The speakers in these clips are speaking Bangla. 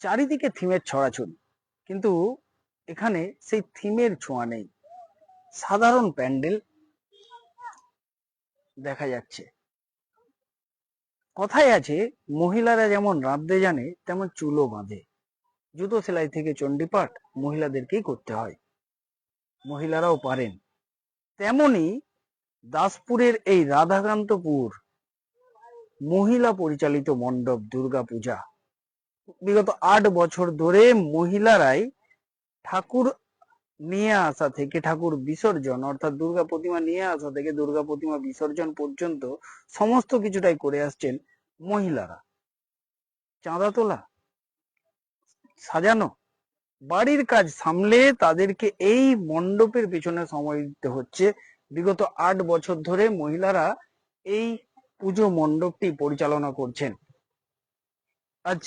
চারিদিকে থিমের ছড়াছড়ি। কিন্তু এখানে সেই থিমের ছোঁয়া নেই। সাধারণ প্যান্ডেল দেখা যাচ্ছে। কথায় আছে, মহিলারা যেমন রাঁধতে জানে, তেমন চুলো বাঁধে। জুতো সেলাই থেকে চণ্ডীপাঠ মহিলাদেরকেই করতে হয়। মহিলারাও পারেন। তেমনি দাসপুরের এই রাধাকান্তপুর মহিলা পরিচালিত মণ্ডপ দুর্গা পূজা বিগত আট বছর ধরে মহিলারাই ঠাকুর নিয়ে আসা থেকে ঠাকুর বিসর্জন, অর্থাৎ দুর্গা প্রতিমা নিয়ে আসা থেকে দুর্গা প্রতিমা বিসর্জন পর্যন্ত সমস্ত কিছুটাই করে আসছেন মহিলারা। চাঁদা তোলা, সাজানো, বাড়ির কাজ সামলে তাদেরকে এই মণ্ডপের পিছনে সময় দিতে হচ্ছে। বিগত আট বছর ধরে মহিলারা এই পুজো মণ্ডপটি পরিচালনা করছেন। আজ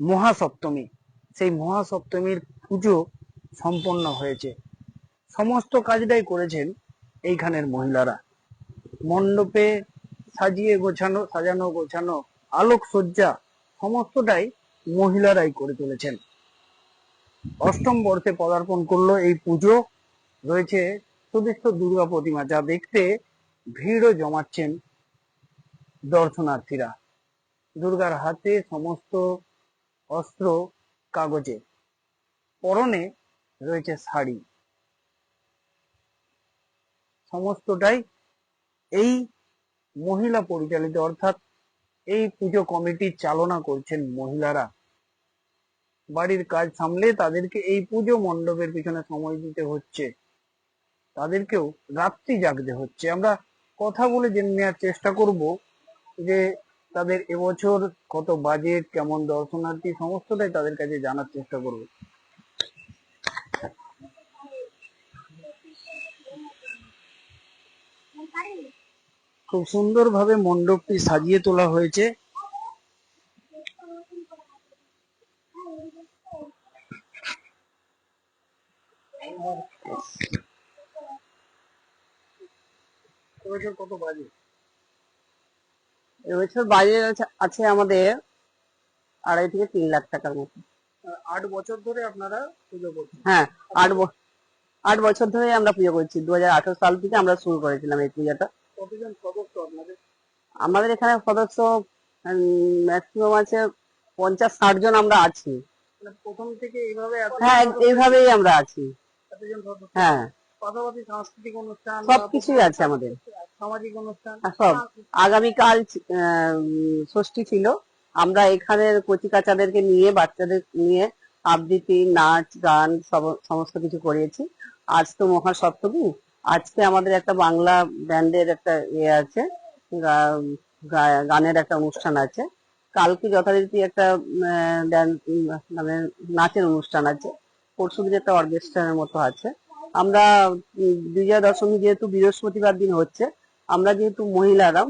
মহাসপ্তমী। সেই মহাসপ্তমীর পুজো সম্পন্ন হয়েছে। সমস্ত কাজটাই করেছেন এইখানের মহিলারা। মণ্ডপে সাজিয়ে গোছানো, সাজানো, গোছানো আলোক সজ্জা সমস্তটাই মহিলারাই করে তুলেছেন। অষ্টম বর্ষে পদার্পণ করল এই পুজো। রয়েছে সুদৃষ্ট দুর্গা প্রতিমা, যা দেখতে ভিড়ও জমাচ্ছেন দর্শনার্থীরা। দুর্গার হাতে সমস্ত অস্ত্র কাগজে। পরনে রয়েছে শাড়ি। সমস্তটাই এই মহিলা পরিচালিত, অর্থাৎ এই পুজো কমিটি চালনা করছেন মহিলারা। বাড়ির কাজ সামলে তাদেরকে এই পুজো মণ্ডপের পিছনে সময় দিতে হচ্ছে। তাদেরকেও রাত্রি জাগতে হচ্ছে। আমরা কথা বলে জেনে নেওয়ার চেষ্টা করব যে তাদের এবছর কত বাজেট কেমন দর্শনার্থী, সমস্তটাই তাদের কাছে জানার চেষ্টা করব। খুব সুন্দরভাবে মণ্ডপটি সাজিয়ে তোলা হয়েছে। এবছর কত বাজেট এবছর বাজেট আছে- আমাদের আড়াই থেকে তিন লাখ টাকার মতো। আট বছর ধরে আপনারা পুজো করছেন? হ্যাঁ আট আট বছর ধরে আমরা পুজো করছি। দু সাল থেকে আমরা শুরু করেছিলাম এই পূজাটা। কতজন সদস্য আপনাদের? আমাদের এখানে সদস্য ম্যাক্সিমাম আছে পঞ্চাশ ষাট জন আমরা আছি। মানে প্রথম থেকে এইভাবে হ্যাঁ এইভাবেই আমরা আছি। হ্যাঁ। পাশাপাশি সাংস্কৃতিক অনুষ্ঠান সব বা কিছুই আছে আমাদের। সামাজিক অনুষ্ঠান। সব। আগামীকাল ষষ্ঠী ছিল। আমরা এখানের কচি কাচাদেরকে নিয়ে, বাচ্চাদের নিয়ে আবৃত্তি, নাচ, গান সমস্ত কিছু করিয়েছি। আজ তো মহাসপ্তমী। আজকে আমাদের একটা বাংলা ব্যান্ডের একটা ইয়ে আছে গানের একটা অনুষ্ঠান আছে। কালকে যথারীতি একটা মানে নাচের অনুষ্ঠান আছে। পরশু দিন একটা অর্কেস্ট্রার মতো আছে। আমরা বিজয়া দশমী যেহেতু বৃহস্পতিবার দিন হচ্ছে আমরা যেহেতু মহিলারা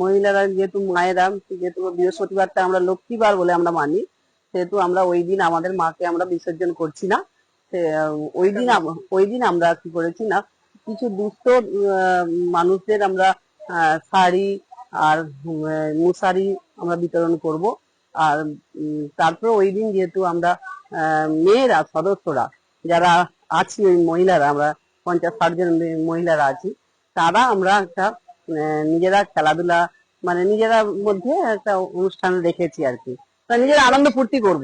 মহিলারা যেহেতু মায়েরা, যেহেতু বৃহস্পতিবারটা আমরা লক্ষ্মীবার বলে আমরা মানি, সেহেতু আমরা ওই দিন আমাদের মাকে আমরা বিসর্জন করছি না। ওই দিন ওই দিন আমরা কি করেছি না, কিছু দুস্থ মানুষদের আমরা শাড়ি আর মশারি আমরা বিতরণ করব। আর তারপর ওই দিন যেহেতু আমরা মেয়েরা, সদস্যরা, যারা আছি ওই মহিলারা, আমরা পঞ্চাশ ষাট জন মহিলারা আছি তারা আমরা একটা নিজেরা খেলাধুলা মানে নিজেরা মধ্যে একটা অনুষ্ঠান রেখেছি আর কি। নিজেরা আনন্দ ফুর্তি করব।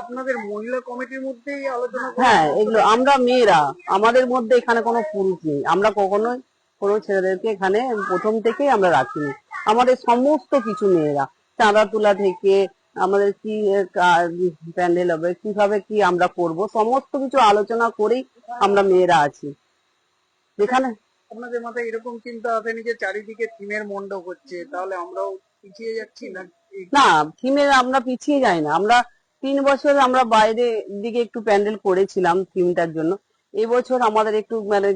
আপনাদের মহিলা কমিটির মধ্যেই আলোচনা হ্যাঁ এগুলো আমরা মেয়েরা আমাদের মধ্যে এখানে কোনো পুরুষ নেই। আমরা কখনোই কোনো ছেলেদেরকে এখানে প্রথম থেকেই আমরা রাখিনি। আমাদের সমস্ত কিছু মেয়েরা চাঁদা তোলা থেকে আমাদের কি প্যান্ডেল হবে কীভাবে কি আমরা করব সমস্ত কিছু আলোচনা করেই আমরা মেয়েরা আছি। যেখানে আপনাদের মাথায় এরকম চিন্তা আসেনি যে চারিদিকে থিমের মণ্ডপ হচ্ছে, তাহলে আমরাও পিছিয়ে যাচ্ছি না? না থিমে আমরা পিছিয়ে যাই না। আমরা তিন বছর আমরা বাইরে দিকে একটু প্যান্ডেল করেছিলাম থিমটার জন্য। এবছর আমাদের একটু মানে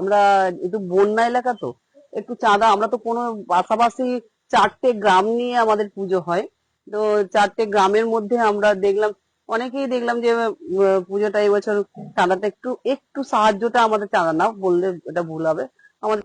আমরা একটু বন্যা এলাকা তো, একটু চাঁদা, আমরা তো কোনো পাশাপাশি চারটে গ্রাম নিয়ে আমাদের পুজো হয়। তো চারটে গ্রামের মধ্যে আমরা দেখলাম অনেকেই দেখলাম যে পুজোটা এবছর চাঁদাটা একটু একটু সাহায্যটা আমাদের চাঁদা না বললে এটা ভুল হবে। আমাদের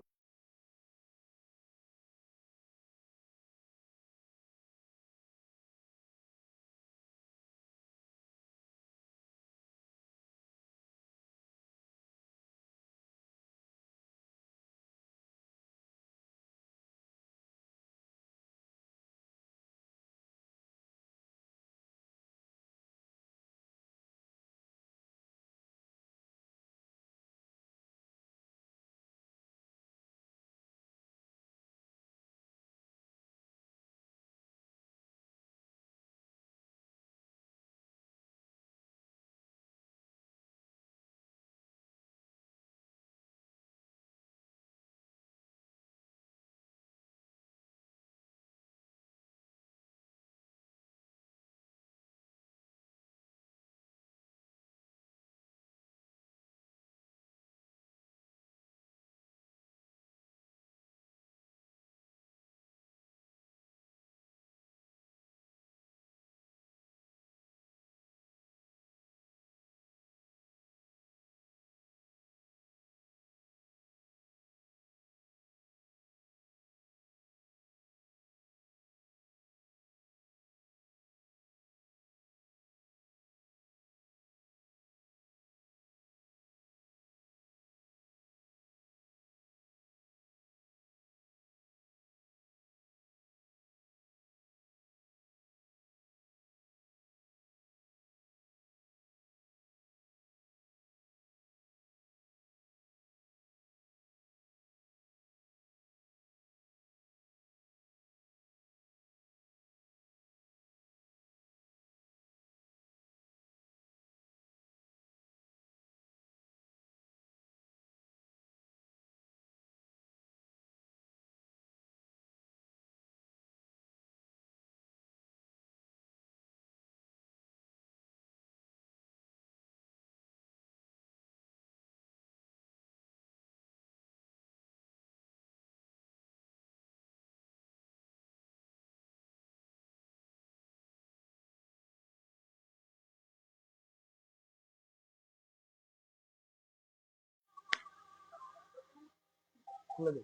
খুলে দে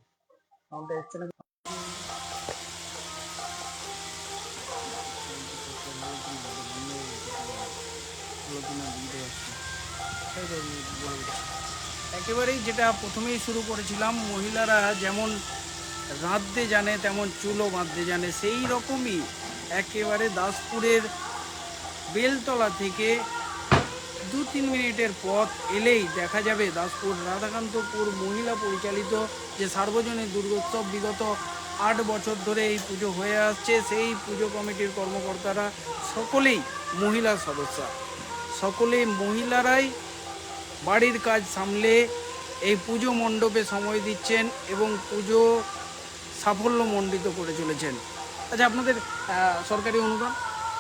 সাউন্ডটা এসছে না একেবারেই যেটা প্রথমেই শুরু করেছিলাম, মহিলারা যেমন রাঁধতে জানে, তেমন চুলো বাঁধতে জানে। সেই রকমই একেবারে দাসপুরের বেলতলা থেকে দু তিন মিনিটের পথ এলেই দেখা যাবে দাসপুর রাধাকান্তপুর মহিলা পরিচালিত যে সার্বজনীন দুর্গোৎসব বিগত আট বছর ধরে এই পুজো হয়ে আসছে, সেই পুজো কমিটির কর্মকর্তারা সকলেই মহিলা সদস্য। সকলেই মহিলারাই বাড়ির কাজ সামলে এই পুজো মণ্ডপে সময় দিচ্ছেন এবং পুজো সাফল্যমণ্ডিত করে চলেছেন। আচ্ছা আপনাদের সরকারি অনুদান?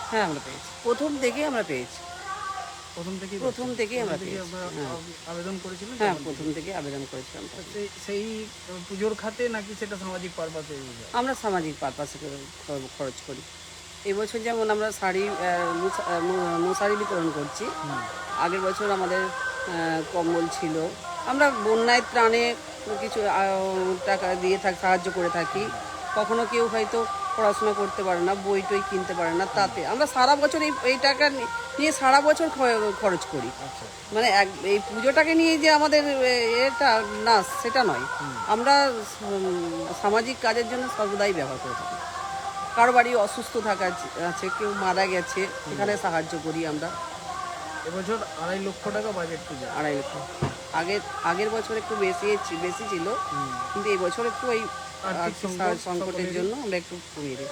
হ্যাঁ আমরা পেয়েছি। প্রথম থেকে আমরা পেয়েছি। প্রথম থেকে প্রথম থেকেই আমরা। আবেদন করেছিলেন? হ্যাঁ প্রথম থেকে আবেদন করেছিলাম। সেই পুজোর খাতে নাকি সেটা সামাজিক পারপাসে আমরা সামাজিক পারপাসে খরচ করি। এবছর যেমন আমরা শাড়ি মশারি বিতরণ করছি। আগের বছর আমাদের কম্বল ছিল। আমরা বন্যায় ত্রাণে কিছু টাকা দিয়ে থাক সাহায্য করে থাকি। কখনো কেউ হয়তো পড়াশোনা করতে পারে না বই টই কিনতে পারে না তাতে। আমরা সারা বছর এই এই টাকা নিয়ে সারা বছর খরচ করি। আচ্ছা। মানে এক- এই পুজোটাকে নিয়ে যে আমাদের এটা না সেটা নয়। আমরা সামাজিক কাজের জন্য সর্বদাই ব্যবহার করে থাকি। কারও বাড়ি অসুস্থ থাকা আছে- আছে কেউ মারা গেছে সেখানে সাহায্য করি আমরা। এবছর আড়াই লক্ষ টাকা বাজেট পুজো আড়াই লক্ষ। আগের আগের বছর একটু বেশি বেশি ছিল। কিন্তু এই বছর একটু ওই আর্থিক সংকটের জন্য আমরা একটু কমিয়ে দিই।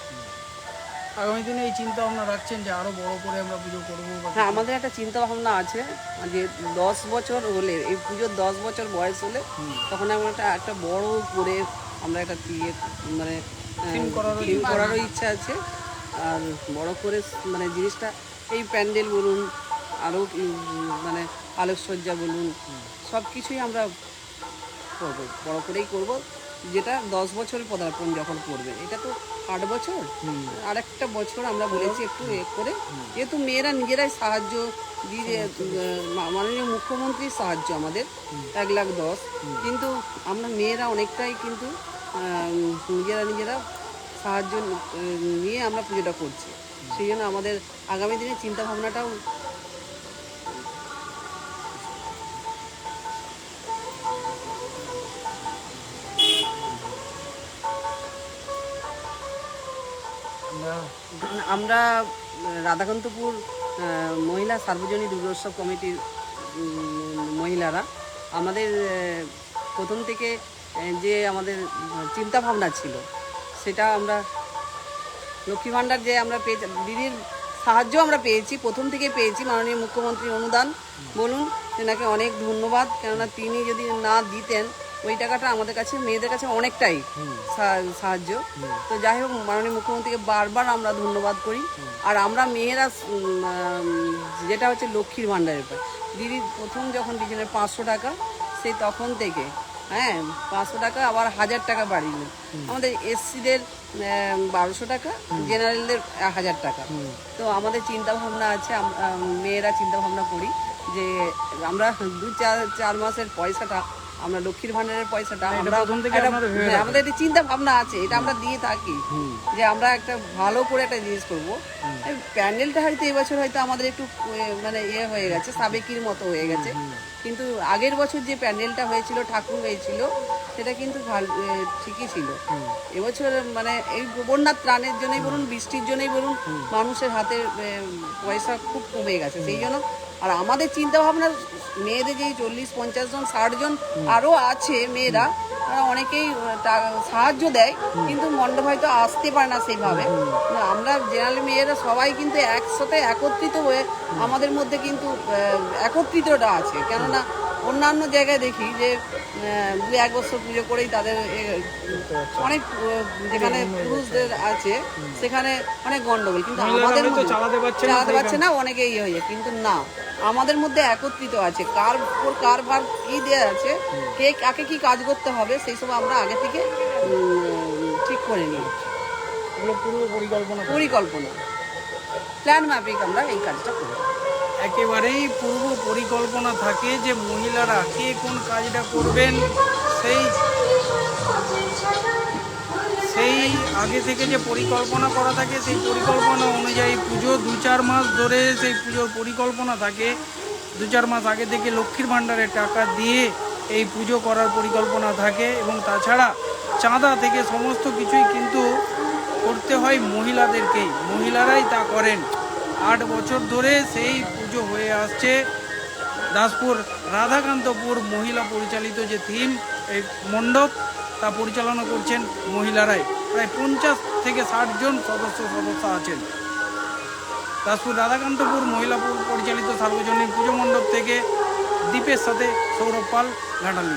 আগামী দিনে এই চিন্তা ভাবনা রাখছেন যে আরও বড় করে আমরা পুজো করব হ্যাঁ আমাদের একটা চিন্তা ভাবনা আছে যে দশ বছর হলে এই পুজোর দশ বছর বয়স হলে তখন আমরা একটা একটা বড় করে আমরা একটা ইয়ে মানে থিম করারও ইচ্ছা আছে। আর বড় করে মানে জিনিসটা এই প্যান্ডেল বলুন আরও মানে আলোকসজ্জা বলুন সব কিছুই আমরা করব বড় করেই করব। যেটা দশ বছর পদার্পণ যখন করবে এটা তো আট বছর? আর একটা বছর আমরা বলেছি একটু এ করে। যেহেতু মেয়েরা নিজেরাই সাহায্য দিয়ে মাননীয় মুখ্যমন্ত্রীর সাহায্য আমাদের এক লাখ দশ। কিন্তু আমরা মেয়েরা অনেকটাই কিন্তু নিজেরা নিজেরা সাহায্য নিয়ে আমরা পুজোটা করছি। সেই জন্য আমাদের আগামী দিনে চিন্তা আমরা রাধাকান্তপুর মহিলা সার্বজনীন দুর্গোৎসব কমিটির মহিলারা আমাদের প্রথম থেকে যে আমাদের চিন্তা ভাবনা ছিল, সেটা আমরা, লক্ষ্মী ভাণ্ডার যে আমরা পেয়েছি, দিদির সাহায্য আমরা পেয়েছি, প্রথম থেকে পেয়েছি মাননীয় মুখ্যমন্ত্রীর অনুদান। বলুন তেনাকে অনেক ধন্যবাদ, কেননা তিনি যদি না দিতেন ওই টাকাটা আমাদের কাছে মেয়েদের কাছে অনেকটাই সাহায্য। তো যাই হোক মাননীয় মুখ্যমন্ত্রীকে বারবার আমরা ধন্যবাদ করি। আর আমরা মেয়েরা যেটা হচ্ছে লক্ষ্মীর ভাণ্ডারের পর দিদি প্রথম যখন দিয়েছিলেন পাঁচশো টাকা সেই তখন থেকে হ্যাঁ পাঁচশো টাকা আবার হাজার টাকা বাড়িয়ে আমাদের এসসিদের বারোশো টাকা জেনারেলদের এক হাজার টাকা। তো আমাদের চিন্তা ভাবনা আছে মেয়েরা চিন্তা ভাবনা করি যে আমরা দু চার চার মাসের পয়সাটা আমরা লক্ষ্মীর ভান্ডারের পয়সাটা আমরা হ্যাঁ, আমাদের একটা চিন্তা ভাবনা আছে এটা আমরা দিয়ে থাকি। যে আমরা একটা ভালো করে একটা জিনিস করব। এই প্যান্ডেলটা হয়তো এবছর হয়তো আমাদের একটু মানে ইয়ে হয়ে গেছে সাবেকির মতো হয়ে গেছে। কিন্তু আগের বছর যে প্যান্ডেলটা হয়েছিল ঠাকুর হয়েছিল সেটা কিন্তু ঠিকই ছিল। এবছর মানে এই বন্যার ত্রাণের জন্যই বলুন বৃষ্টির জন্যই বলুন মানুষের হাতে পয়সা খুব কমে গেছে। সেই জন্য আর আমাদের চিন্তা ভাবনা মেয়েদের যে চল্লিশ, পঞ্চাশ জন, ষাট জন আরও আছে মেয়েরা, তারা অনেকেই সাহায্য দেয়, কিন্তু মণ্ডপ হয়তো আসতে পারে না সেইভাবে। আমরা জেনারেল মেয়েরা সবাই কিন্তু একসাথে একত্রিত হয়ে আমাদের মধ্যে কিন্তু একত্রিতটা আছে। কেননা অন্যান্য জায়গায় দেখি যে দু এক বছর পুজো করেই তাদের অনেক যেখানে পুরুষদের আছে সেখানে অনেক গন্ডগোল। কিন্তু আমাদের চালাতে পারছে না, অনেকে ইয়ে হয়ে যায়। কিন্তু না আমাদের মধ্যে একত্রিত আছে। কার উপর কার ভার কি দেওয়া আছে কে কাকে কি কাজ করতে হবে সেই সব আমরা আগে থেকে ঠিক করে নিই। পরিকল্পনা। পরিকল্পনা। প্ল্যান মাফিক আমরা এই কাজটা করি। একেবারেই পূর্ব পরিকল্পনা থাকে যে মহিলারা কে কোন কাজটা করবেন, সেই সেই আগে থেকে যে পরিকল্পনা করা থাকে, সেই পরিকল্পনা অনুযায়ী পুজো দু চার মাস ধরে সেই পুজোর পরিকল্পনা থাকে। দু চার মাস আগে থেকে লক্ষ্মীর ভাণ্ডারের টাকা দিয়ে এই পুজো করার পরিকল্পনা থাকে এবং তাছাড়া চাঁদা থেকে সমস্ত কিছুই কিন্তু করতে হয় মহিলাদেরকেই। মহিলারাই তা করেন। আট বছর ধরে সেই পুজো হয়ে আসছে। দাসপুর, রাধাকান্তপুর মহিলা পরিচালিত যে থিম এই মণ্ডপ, তা পরিচালনা করছেন মহিলারাই। প্রায় পঞ্চাশ থেকে ষাট জন সদস্য সদস্য আছেন। দাসপুর, রাধাকান্তপুর মহিলা পরিচালিত সার্বজনীন পুজো মণ্ডপ থেকে দ্বীপের সাথে সৌরভ পাল ঘাটাল